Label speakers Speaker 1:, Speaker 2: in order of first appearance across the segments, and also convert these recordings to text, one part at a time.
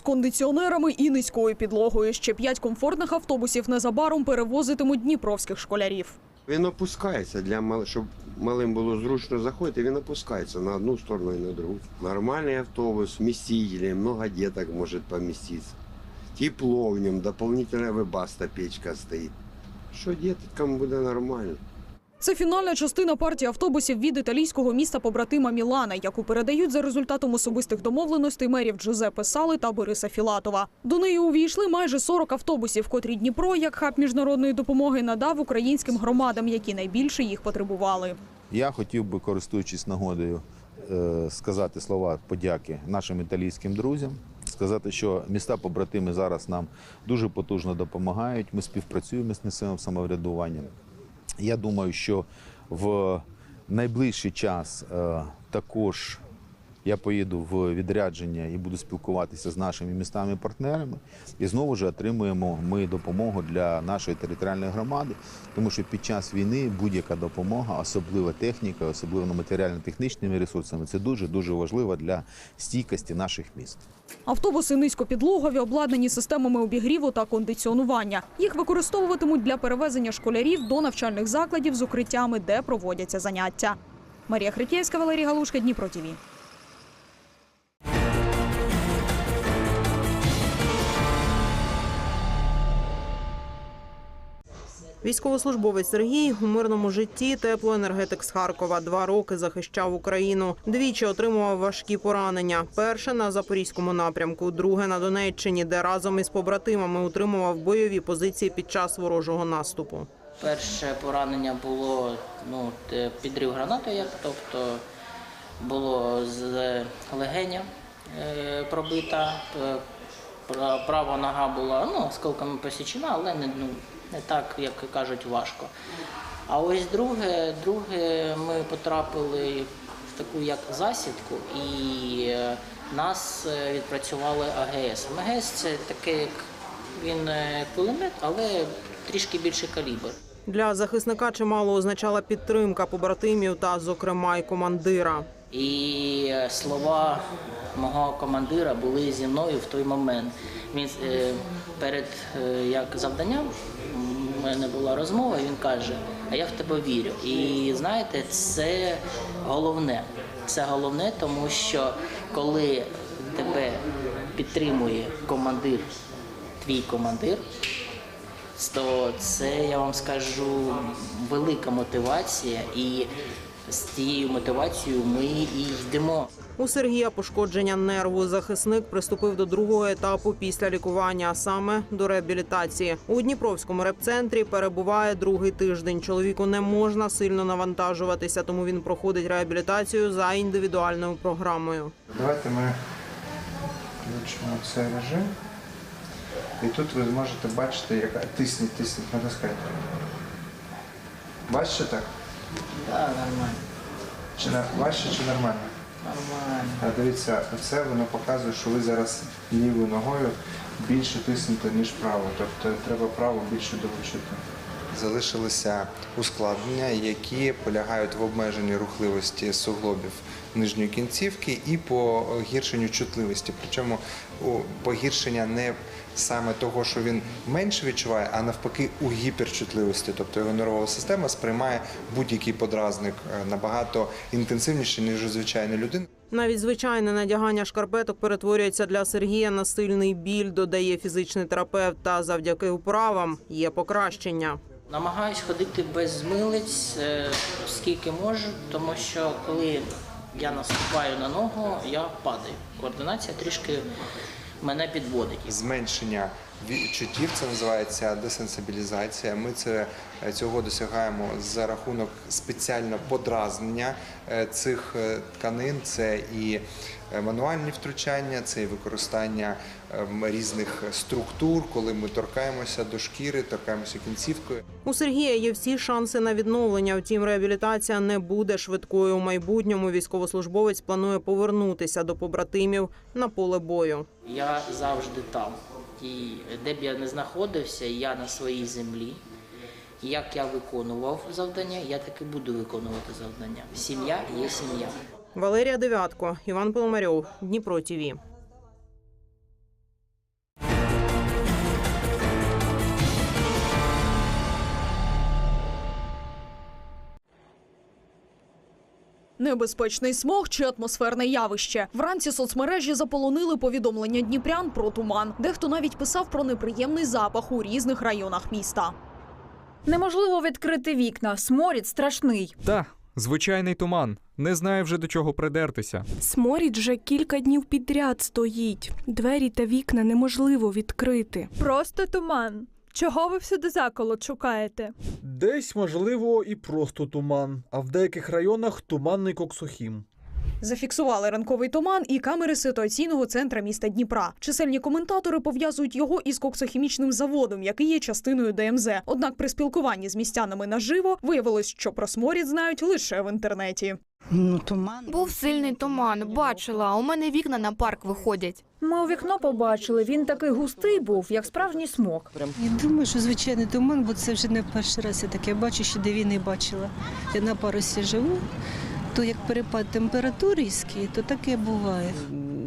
Speaker 1: з кондиціонерами і низькою підлогою. Ще п'ять комфортних автобусів незабаром перевозитимуть дніпровських школярів.
Speaker 2: Він опускається для мал... щоб малим було зручно заходити. Він опускається на одну сторону і на другу. Нормальний автобус, вмістительний, много діток може поміститися. Тепло в ньому, дополнительна вибаста печка стоїть. Що діткам буде нормально.
Speaker 1: Це фінальна частина партії автобусів від італійського міста побратима Мілана, яку передають за результатом особистих домовленостей мерів Джузеппе Сали та Бориса Філатова. До неї увійшли майже 40 автобусів, котрі Дніпро, як хаб міжнародної допомоги, надав українським громадам, які найбільше їх потребували.
Speaker 3: Я хотів би, користуючись нагодою, е, сказати слова подяки нашим італійським друзям. Сказати, що міста побратими зараз нам дуже потужно допомагають. Ми співпрацюємо з місцевим самоврядуванням. Я думаю, що в найближчий час е, також я поїду в відрядження і буду спілкуватися з нашими містами-партнерами. І знову ж отримуємо ми допомогу для нашої територіальної громади, тому що під час війни будь-яка допомога, особливо техніка, особливо матеріально-технічними ресурсами, це дуже дуже важливо для стійкості наших міст.
Speaker 1: Автобуси низькопідлогові обладнані системами обігріву та кондиціонування. Їх використовуватимуть для перевезення школярів до навчальних закладів з укриттями, де проводяться заняття. Марія Хритєвська, Валерій Галушка, Дніпро ТІВІ.
Speaker 4: Військовослужбовець Сергій у мирному житті теплоенергетик з Харкова. Два роки захищав Україну. Двічі отримував важкі поранення. Перше на запорізькому напрямку, друге на Донеччині, де разом із побратимами утримував бойові позиції під час ворожого наступу.
Speaker 5: Перше поранення було ну, підрив гранатою, як, тобто було з легеня е, пробита, права нога була ну, осколками посічена, але не, ну, не так, як кажуть, важко. А ось друге, друге ми потрапили в таку як засідку і е, нас е, відпрацювали АГС. АГС це таке, як він е, кулемет, але трішки більший калібр.
Speaker 4: Для захисника чимало означала підтримка побратимів та, зокрема, й командира.
Speaker 5: І слова мого командира були зі мною в той момент. Він перед як завданням у мене була розмова, він каже: А я в тебе вірю. І знаєте, це головне. Це головне, тому що коли тебе підтримує командир, твій командир, то це я вам скажу велика мотивація, і з цією мотивацією ми і йдемо.
Speaker 4: У Сергія пошкодження нерву. Захисник приступив до другого етапу після лікування, а саме до реабілітації. У Дніпровському репцентрі перебуває другий тиждень. Чоловіку не можна сильно навантажуватися, тому він проходить реабілітацію за індивідуальною програмою.
Speaker 6: Давайте ми включимо цей режим. І тут ви зможете бачити, яка тисніть, тисніть, натискайте. Бачите так?
Speaker 5: Так, нормально.
Speaker 6: Чи на важче, чи нормально?
Speaker 5: Нормально.
Speaker 6: А дивіться, це воно показує, що ви зараз лівою ногою більше тиснете, ніж право. Тобто треба право більше долучити. Залишилися ускладнення, які полягають в обмеженні рухливості суглобів нижньої кінцівки і погіршенню чутливості. Причому погіршення не саме того, що він менше відчуває, а навпаки у гіперчутливості. Тобто його нервова система сприймає будь-який подразник е, набагато інтенсивніше, ніж у звичайної людини.
Speaker 4: Навіть звичайне надягання шкарпеток перетворюється для Сергія на сильний біль, додає фізичний терапевт. Та завдяки вправам є покращення.
Speaker 5: Намагаюсь ходити без милиць, е, скільки можу, тому що коли я наступаю на ногу, я падаю. Координація трішки мене підводить.
Speaker 6: Зменшення відчуттів це називається десенсибілізація. Ми це е, цього досягаємо за рахунок спеціально подразнення е, цих е, тканин. Це і мануальні втручання, це і використання ем, різних структур, коли ми торкаємося до шкіри, торкаємося кінцівкою.
Speaker 4: У Сергія є всі шанси на відновлення. Втім, реабілітація не буде швидкою. У майбутньому військовослужбовець планує повернутися до побратимів на поле бою.
Speaker 5: Я завжди там. І де б я не знаходився, я на своїй землі. Як я виконував завдання, я так і буду виконувати завдання. Сім'я є сім'я.
Speaker 4: Валерія Девятко, Іван Пономарьов, Дніпро ТІВІ.
Speaker 1: Небезпечний смог чи атмосферне явище. Вранці соцмережі заполонили повідомлення дніпрян про туман. Дехто навіть писав про неприємний запах у різних районах міста.
Speaker 7: Неможливо відкрити вікна. Сморід страшний.
Speaker 8: Та, звичайний туман. Не знаю вже до чого придертися.
Speaker 9: Сморід вже кілька днів підряд стоїть. Двері та вікна неможливо відкрити.
Speaker 10: Просто туман. Чого ви всюди заколот шукаєте?
Speaker 11: Десь, можливо, і просто туман, а в деяких районах туманний коксохім.
Speaker 1: Зафіксували ранковий туман і камери ситуаційного центра міста Дніпра. Чисельні коментатори пов'язують його із коксохімічним заводом, який є частиною ДМЗ. Однак при спілкуванні з містянами наживо виявилось, що про сморід знають лише в інтернеті.
Speaker 12: Ну, туман.
Speaker 9: Був сильний туман, бачила. У мене вікна на парк виходять.
Speaker 7: Ми у вікно побачили. Він такий густий був, як справжній смок.
Speaker 12: Я думаю, що звичайний туман, бо це вже не перший раз я таке бачу, ще де війни бачила. Я на парусі живу, то як перепад температур різкий, то таке буває.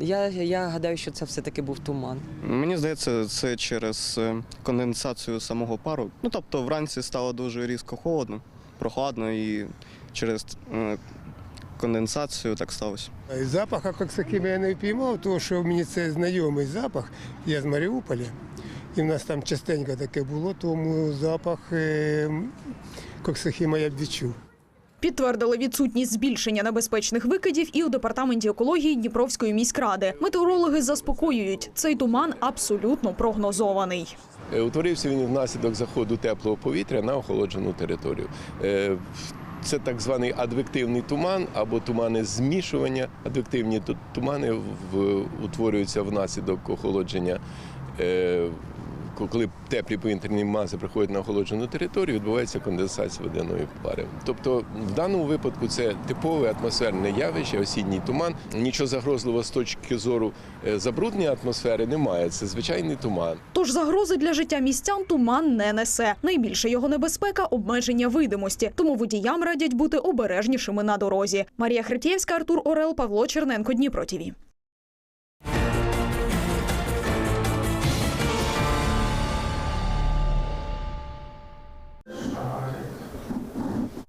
Speaker 13: Я, я гадаю, що це все-таки був туман.
Speaker 14: Мені здається, це через е, конденсацію самого пару. Ну тобто вранці стало дуже різко холодно, прохладно і через е, конденсацію так сталося.
Speaker 15: Запаха коксохімії я не впіймав, тому що мені це знайомий запах. Я з Маріуполя, і в нас там частенько таке було, тому запах е, коксохіма я б відчув.
Speaker 1: Підтвердили відсутність збільшення небезпечних викидів і у департаменті екології Дніпровської міськради. Метеорологи заспокоюють, цей туман абсолютно прогнозований.
Speaker 16: Е, Утворився він внаслідок заходу теплого повітря на охолоджену територію. Е, Це так званий адвективний туман або тумани змішування. Адвективні ту- тумани утворюються внаслідок охолодження. Коли теплі повітряні маси приходять на охолоджену територію, відбувається конденсація водяної пари. Тобто, в даному випадку це типове атмосферне явище, осінній туман. Нічого загрозливого з точки зору е, забруднення атмосфери немає. Це звичайний туман.
Speaker 1: Тож загрози для життя містян туман не несе. Найбільша його небезпека обмеження видимості. Тому водіям радять бути обережнішими на дорозі. Марія Хретєвська, Артур Орел, Павло Черненко, Дніпро ТІВІ.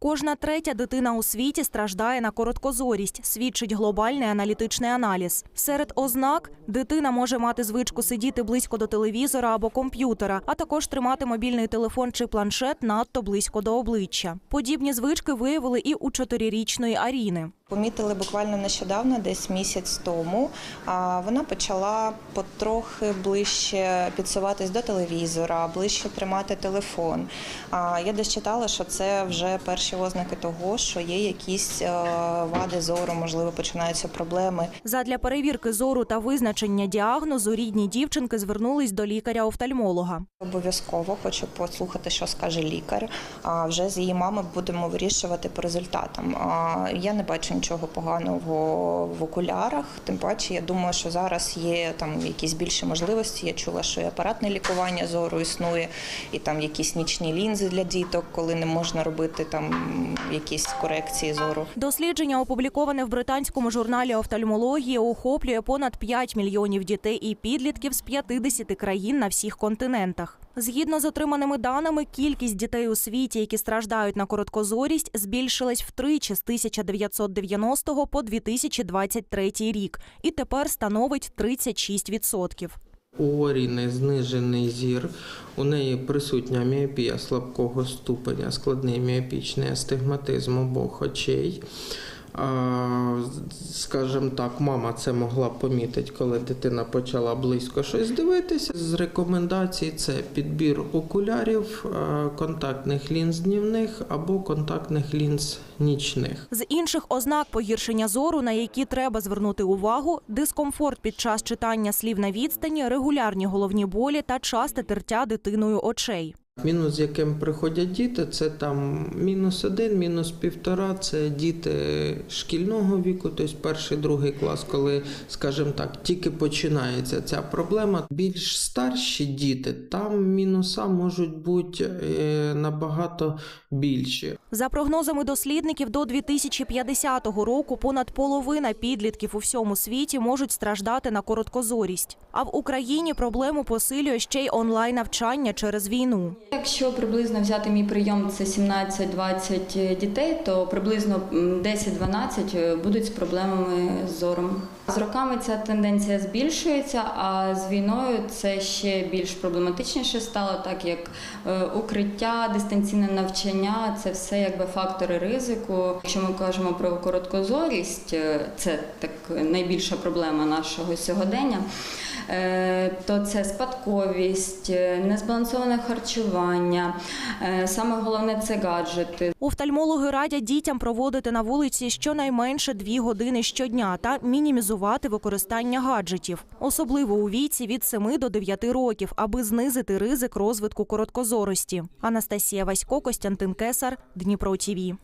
Speaker 9: Кожна третя дитина у світі страждає на короткозорість, свідчить глобальний аналітичний аналіз. Серед ознак дитина може мати звичку сидіти близько до телевізора або комп'ютера, а також тримати мобільний телефон чи планшет надто близько до обличчя. Подібні звички виявили і у чотирирічної Аріни.
Speaker 17: Помітили буквально нещодавно, десь місяць тому. Вона почала потрохи ближче підсуватись до телевізора, ближче тримати телефон. Я десь читала, що це вже перші ознаки того, що є якісь е, вади зору, можливо, починаються проблеми.
Speaker 9: Задля перевірки зору та визначення діагнозу рідні дівчинки звернулись до лікаря-офтальмолога.
Speaker 17: Обов'язково хочу послухати, що скаже лікар. А вже з її мами будемо вирішувати по результатам. Я не бачу нічого поганого в окулярах. Тим паче, я думаю, що зараз є там якісь більші можливості. Я чула, що і апаратне лікування зору існує, і там якісь нічні лінзи для діток, коли не можна робити там якісь корекції зору.
Speaker 9: Дослідження, опубліковане в британському журналі офтальмології, охоплює понад 5 мільйонів дітей і підлітків з 50 країн на всіх континентах. Згідно з отриманими даними, кількість дітей у світі, які страждають на короткозорість, збільшилась втричі з 1990 по 2023 рік і тепер становить 36%.
Speaker 13: У знижений зір, у неї присутня міопія слабкого ступеня, складний міопічний астигматизм обох очей. А, Скажімо так, мама це могла помітити, коли дитина почала близько щось дивитися. З рекомендацій це підбір окулярів, контактних лінз днівних або контактних лінз нічних.
Speaker 9: З інших ознак погіршення зору, на які треба звернути увагу, дискомфорт під час читання слів на відстані, регулярні головні болі та часте тертя дитиною очей.
Speaker 13: Мінус, з яким приходять діти, це там мінус один, мінус півтора. Це діти шкільного віку, тобто перший, другий клас, коли, скажімо так, тільки починається ця проблема. Більш старші діти, там мінуса можуть бути е, набагато більші.
Speaker 9: За прогнозами дослідників, до 2050 року понад половина підлітків у всьому світі можуть страждати на короткозорість. А в Україні проблему посилює ще й онлайн навчання через війну.
Speaker 18: Якщо приблизно взяти мій прийом це 17-20 дітей, то приблизно 10-12 будуть з проблемами з зором. З роками ця тенденція збільшується, а з війною це ще більш проблематичніше стало, так як е, укриття, дистанційне навчання це все якби фактори ризику. Якщо ми кажемо про короткозорість, е, це так найбільша проблема нашого сьогодення. Е, То це спадковість, е, незбалансоване харчування. е, Саме головне це гаджети.
Speaker 9: Офтальмологи радять дітям проводити на вулиці щонайменше дві години щодня та мінімізувати використання гаджетів, особливо у віці від 7 до 9 років, аби знизити ризик розвитку короткозорості. Анастасія Васько, Костянтин Кесар, Дніпро ТІВІ.